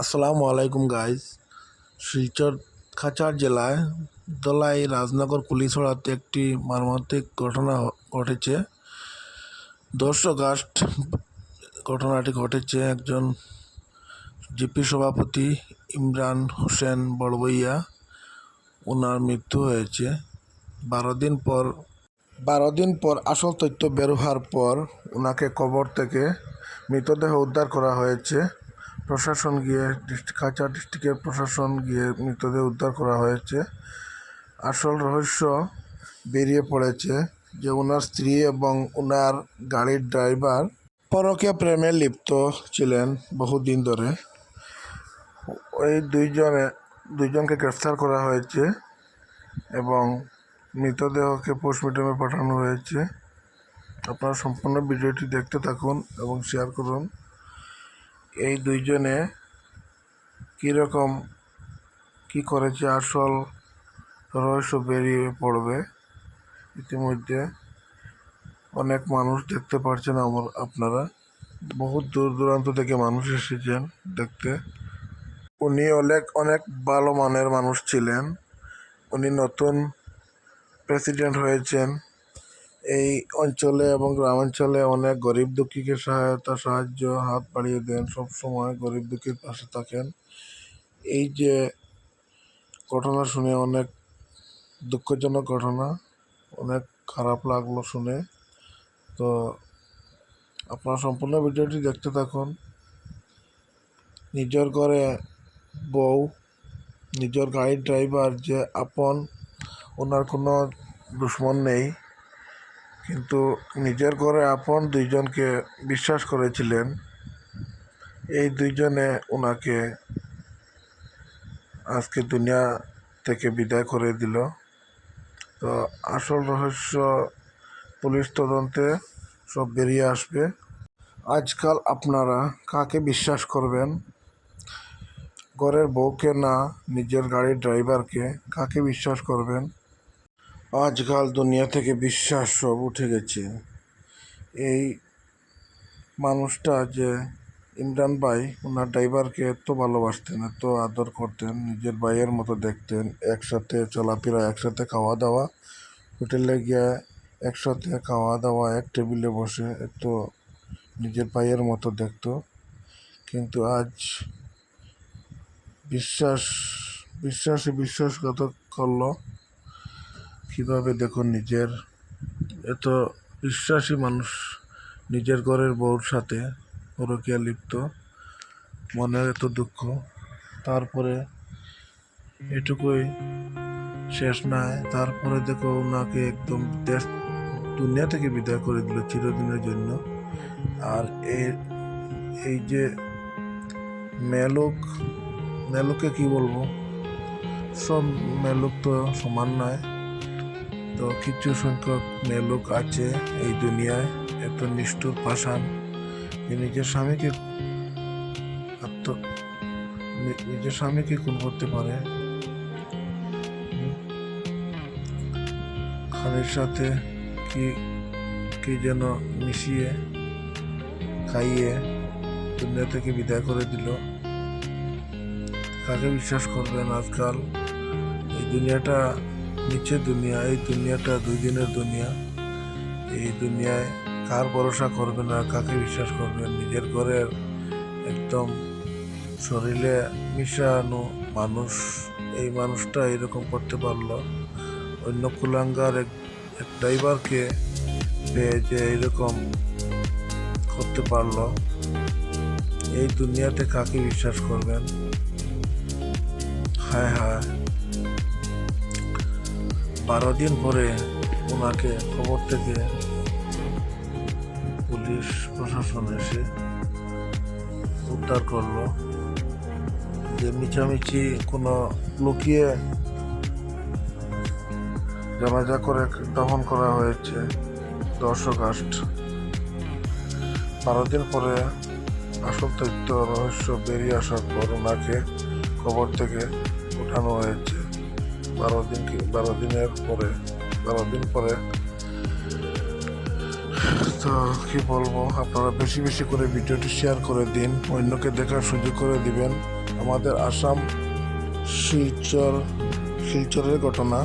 আসসালামু আলাইকুম গাইজ শিলচর খাচার জেলায় দলাই রাজনগর কুলিছড়াতে একটি মর্মান্তিক ঘটনা ঘটেছে। দশ আগস্ট ঘটনাটি ঘটেছে একজন জিপি সভাপতি ইমরান হোসেন বড়বইয়া। ওনার মৃত্যু হয়েছে বারো দিন পর, বারো দিন পর আসল তথ্য বের হওয়ার পর ওনাকে কবর থেকে মৃতদেহ উদ্ধার করা হয়েছে। প্রশাসন গিয়ে কাছাড় ডিস্ট্রিক্টের প্রশাসন গিয়ে মৃতদেহ উদ্ধার করা হয়েছে। আসল রহস্য বেরিয়ে পড়েছে যে ওনার স্ত্রী এবং ওনার গাড়ির ড্রাইভার পরকীয় প্রেমে লিপ্ত ছিলেন বহুদিন ধরে। ওই দুইজনে, দুইজনকে গ্রেফতার করা হয়েছে এবং মৃতদেহকে পোস্টমর্টমে পাঠানো হয়েছে। আপনারা সম্পূর্ণ ভিডিওটি দেখতে থাকুন এবং শেয়ার করুন। এই দুইজনে কীরকম কী করেছে, আসল রহস্য বেরিয়ে পড়বে ইতিমধ্যে। অনেক মানুষ দেখতে পারছেন আমার আপনারা। বহুত দূর দূরান্ত থেকে মানুষ এসেছেন দেখতে। উনি অনেক অনেক ভালো মানের মানুষ ছিলেন। উনি নতুন প্রেসিডেন্ট হয়েছেন। এই অঞ্চলে এবং গ্রামাঞ্চলে অনেক গরিব দুঃখীকে সহায়তা, সাহায্য, হাত বাড়িয়ে দেন, সব সময় গরিব দুঃখীর পাশে থাকেন। এই যে ঘটনা শুনে অনেক দুঃখজনক ঘটনা, অনেক খারাপ লাগল শুনে। তো আপনারা সম্পূর্ণ ভিডিওটি দেখতে থাকুন। নিজের ঘরে বউ, নিজের গাড়ির ড্রাইভার যে আপন, ওনার কোনো দুশ্মন নেই। কিন্তু নিজের ঘরে আপন দুইজনকে বিশ্বাস করেছিলেন। এই দুইজনে ওনাকে আজকে দুনিয়া থেকে বিদায় করে দিল। তো আসল রহস্য পুলিশ তদন্তে সব বেরিয়ে আসবে। আজকাল আপনারা কাকে বিশ্বাস করবেন? ঘরের বউকে না, নিজের গাড়ির ড্রাইভারকে কাকে বিশ্বাস করবেন? আজকাল দুনিয়া থেকে বিশ্বাস সব উঠে গেছে। এই মানুষটা যে ইমরান ভাই ওনার ড্রাইভারকে এত ভালোবাসতেন, এত আদর করতেন, নিজের ভাইয়ের মতো দেখতেন, একসাথে চলাফেরা, একসাথে খাওয়া দাওয়া হোটেলে গিয়ে একসাথে খাওয়া দাওয়া এক টেবিলে বসে এত নিজের ভাইয়ের মতো দেখত। কিন্তু আজ বিশ্বাস, বিশ্বাসে বিশ্বাসঘাত করল। কীভাবে দেখুন নিজের, এত বিশ্বাসী মানুষ নিজের ঘরের বউর সাথে পরকীয়া লিপ্ত মনের এত দুঃখ। তারপরে এটুকুই শেষ নয় তারপরে দেখো ওনাকে একদম দেশ, দুনিয়া থেকে বিদায় করে দিল চিরদিনের জন্য। আর এই যে মেলোক মেলোকে কি বলব? সব মেলোক তো সমান নয়। তো কিছু সংখ্যক লোক আছে এই দুনিয়ায়, এত নিষ্ঠুর পাষাণ। যে নিজের স্বামীকে আত্ম নিজের স্বামীকে খুন করতে পারে। খানের সাথে কি কি যেন মিশিয়ে খাইয়ে দুনিয়া থেকে বিদায় করে দিল। কাকে বিশ্বাস করবেন আজকাল? এই দুনিয়াটা নিচে দুনিয়া, এই দুনিয়াটা দুই দিনের দুনিয়া। এই দুনিয়ায় কার ভরসা করবেন আর কাকে বিশ্বাস করবেন? নিজের ঘরের একদম শরীরে মিশানো মানুষ, এই মানুষটা এরকম করতে পারল। অন্য কুলাঙ্গার এক ড্রাইভারকে পেয়ে যে এরকম করতে পারল। এই দুনিয়াতে কাকে বিশ্বাস করবেন? হায় হায়। বারো দিন পরে ওনাকে খবর থেকে পুলিশ প্রশাসন এসে উদ্ধার করল। যে মিছামিছি কোনো লুকিয়ে জানাজা করে দহন করা হয়েছে, দশ আগস্ট। বারো দিন পরে আসল তথ্য, রহস্য বেরিয়ে আসার পর ওনাকে খবর থেকে ওঠানো হয়েছে। বারো দিন কি, বারো দিনের পরে, বারো দিন পরে। তো কি বলব, আপনারা বেশি বেশি করে ভিডিওটি শেয়ার করে দিন, অন্যকে দেখার সুযোগ করে দিবেন। আমাদের আসাম শিলচর, শিলচরের ঘটনা।